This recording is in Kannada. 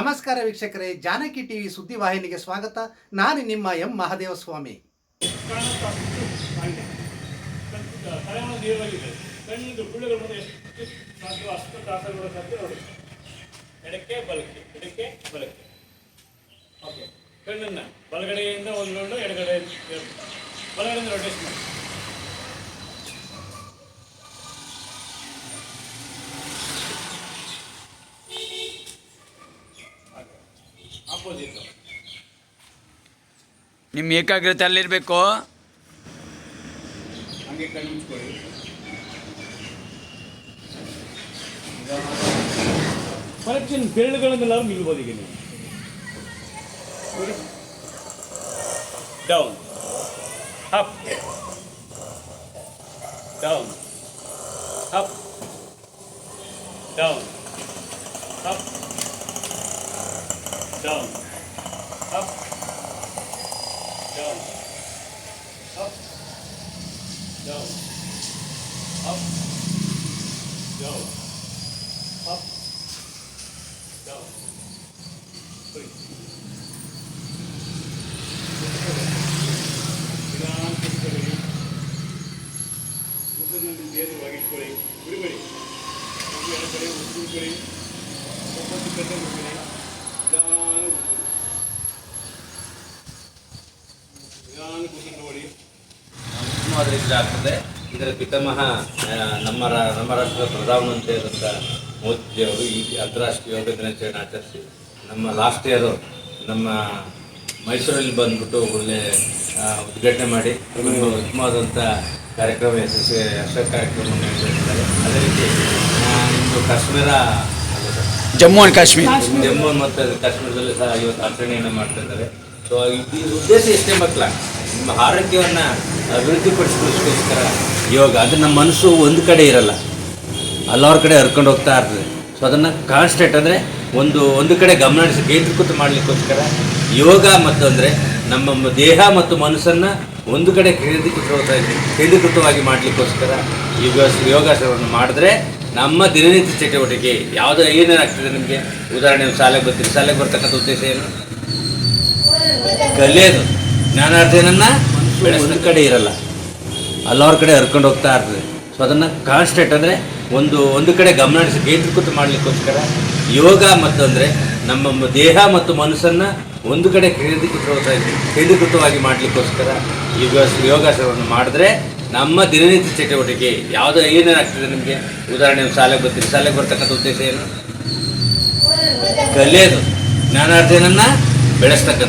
ನಮಸ್ಕಾರ ವೀಕ್ಷಕರೇ, ಜಾನಕಿ ಟಿವಿ ಸುದ್ದಿವಾಹಿನಿಗೆ ಸ್ವಾಗತ. ನಾನು ನಿಮ್ಮ ಎಂ ಮಹಾದೇವ ಸ್ವಾಮಿ ಎಡಕ್ಕೆ, ಬಲಕ್ಕೆ ಎಡಕ್ಕೆ, ಬಲಕ್ಕೆ. ಓಕೆ ಕಣ್ಣನ್ನು ಬಲಗಡೆಯಿಂದ ಒಂದು ರೌಂಡು ಎಡಗಡೆ, ಬಲಗಡೆಯಿಂದ ಮಾಡಿ ನಿಮ್ಮ ಏಕಾಗ್ರತೆ ಅಲ್ಲಿರಬೇಕು. ಹಂಗೆ ಕಣ್ಣು ಮುಚ್ಕೊಳ್ಳಿ. ಕರೆಕ್ಷನ್ ಬೆರಳುಗಳನ್ನೆಲ್ಲ ನಿಲ್ಬೋದು ಈಗ ನೀವು. Down. Up. Down. Up. Down. Up. Down. Up down up down up down up down Please. ನಿಧಾನ ಕೂತ್ಕೊಳ್ಳಿ ಮುಖದಲ್ಲಿ ನೇರವಾಗಿ ಇಟ್ಕೊಳ್ಳಿ ಬಿಡಬೇಡಿ ಒಂದು ಎರಡು ಕಡೆ ಉಟ್ಕೊಳ್ಳಿ ಒಂಬತ್ತು ಕಡೆ ಉಟ್ಕೊಳ್ಳಿ ನಿಧಾನ ಉಟ್ಕೊಳ್ಳಿ ನೋಡಿ. ಉತ್ತಮವಾದ ಆಗ್ತದೆ. ಇದರ ಪಿತಾಮಹ ನಮ್ಮ ನಮ್ಮ ರಾಷ್ಟ್ರದ ಪ್ರಧಾನಮಂತ್ರಿಯಾದಂಥ ಮೋದಿಜಿಯವರು ಈ ಅಂತಾರಾಷ್ಟ್ರೀಯ ಯೋಗ ದಿನಾಚರಣೆ ಆಚರಿಸಿ ನಮ್ಮ ಲಾಸ್ಟ್ ಇಯರು ನಮ್ಮ ಮೈಸೂರಲ್ಲಿ ಬಂದ್ಬಿಟ್ಟು ಒಳ್ಳೆ ಉದ್ಘಾಟನೆ ಮಾಡಿ ತುಂಬ ಉತ್ತಮವಾದಂಥ ಕಾರ್ಯಕ್ರಮ ಯಶಸ್ವಿ ಯಶ ಕಾರ್ಯಕ್ರಮ ಅದೇ ರೀತಿ ಇಂದು ಕಾಶ್ಮೀರ ಜಮ್ಮು ಆ್ಯಂಡ್ ಕಾಶ್ಮೀರ. ಜಮ್ಮು ಮತ್ತು ಕಾಶ್ಮೀರದಲ್ಲಿ ಸಹ ಇವತ್ತು ಆಚರಣೆಯನ್ನು ಮಾಡ್ತಾ ಇದ್ದಾರೆ. ಸೊ ಇದು ಉದ್ದೇಶ ಎಷ್ಟೇ ಮಕ್ಕಳ. ನಿಮ್ಮ ಆರೋಗ್ಯವನ್ನು ಅಭಿವೃದ್ಧಿಪಡಿಸ್ಕೊಳ್ಳೋಸ್ಕರ ಯೋಗ, ಅದು ನಮ್ಮ ಮನಸ್ಸು ಒಂದು ಕಡೆ ಇರಲ್ಲ. ಹಲವಾರು ಕಡೆ ಹರ್ಕೊಂಡು ಹೋಗ್ತಾ ಇರ್ತದೆ. ಸೊ ಅದನ್ನು ಕಾನ್ಸ್ಟೆಂಟ್ ಅಂದರೆ ಒಂದು ಒಂದು ಕಡೆ ಗಮನ ಹರಿಸಿ, ಕೇಂದ್ರೀಕೃತ ಮಾಡಲಿಕ್ಕೋಸ್ಕರ ಯೋಗ ಮತ್ತು ಅಂದರೆ ನಮ್ಮ ದೇಹ ಮತ್ತು ಮನಸ್ಸನ್ನು ಒಂದು ಕಡೆ ಕೇಂದ್ರೀಕೃತ ಕೇಂದ್ರೀಕೃತವಾಗಿ ಮಾಡಲಿಕ್ಕೋಸ್ಕರ ಯೋಗ, ಯೋಗಾಸನವನ್ನು ಮಾಡಿದ್ರೆ ನಮ್ಮ ದಿನನಿತ್ಯ ಚಟುವಟಿಕೆ ಯಾವುದೋ ಏನೇನಾಗ್ತದೆ ನಿಮಗೆ? ಉದಾಹರಣೆ ಶಾಲೆಗೆ ಬರ್ತೀರಿ. ಶಾಲೆಗೆ ಬರ್ತಕ್ಕಂಥ ಉದ್ದೇಶ ಏನು? ಕಲಿಯೋದು. ಜ್ಞಾನಾರ್ಜನನ್ನ ಬೆಳೆಸಿದ ಕಡೆ ಇರಲ್ಲ. ಹಲವಾರು ಕಡೆ ಹರ್ಕೊಂಡು ಹೋಗ್ತಾ ಇರ್ತದೆ. ಸೊ ಅದನ್ನು ಕಾನ್ಸ್ಟೆಂಟ್ ಅಂದರೆ ಒಂದು ಒಂದು ಕಡೆ ಗಮನ ಹರಿಸಿ, ಕೇಂದ್ರೀಕೃತ ಮಾಡಲಿಕ್ಕೋಸ್ಕರ ಯೋಗ ಮತ್ತು ಅಂದರೆ ನಮ್ಮ ದೇಹ ಮತ್ತು ಮನಸ್ಸನ್ನು ಒಂದು ಕಡೆ ಕೇಂದ್ರೀಕೃತ ಕೇಂದ್ರೀಕೃತವಾಗಿ ಮಾಡಲಿಕ್ಕೋಸ್ಕರ ಯೋಗ ಯೋಗಾಸನವನ್ನು ಮಾಡಿದ್ರೆ ನಮ್ಮ ದಿನನಿತ್ಯ ಚಟುವಟಿಕೆ ಯಾವುದೋ ಏನೇನಾಗ್ತದೆ ನಿಮಗೆ? ಉದಾಹರಣೆ ಶಾಲೆಗೆ ಬರ್ತೀವಿ ಶಾಲೆಗೆ ಬರ್ತಕ್ಕಂಥ ಉದ್ದೇಶ ಏನು? ಕಲಿಯೋದು. ಜ್ಞಾನಾರ್ಜನನ್ನು ಬೆಳೆಸ್ತಕ್ಕಂಥ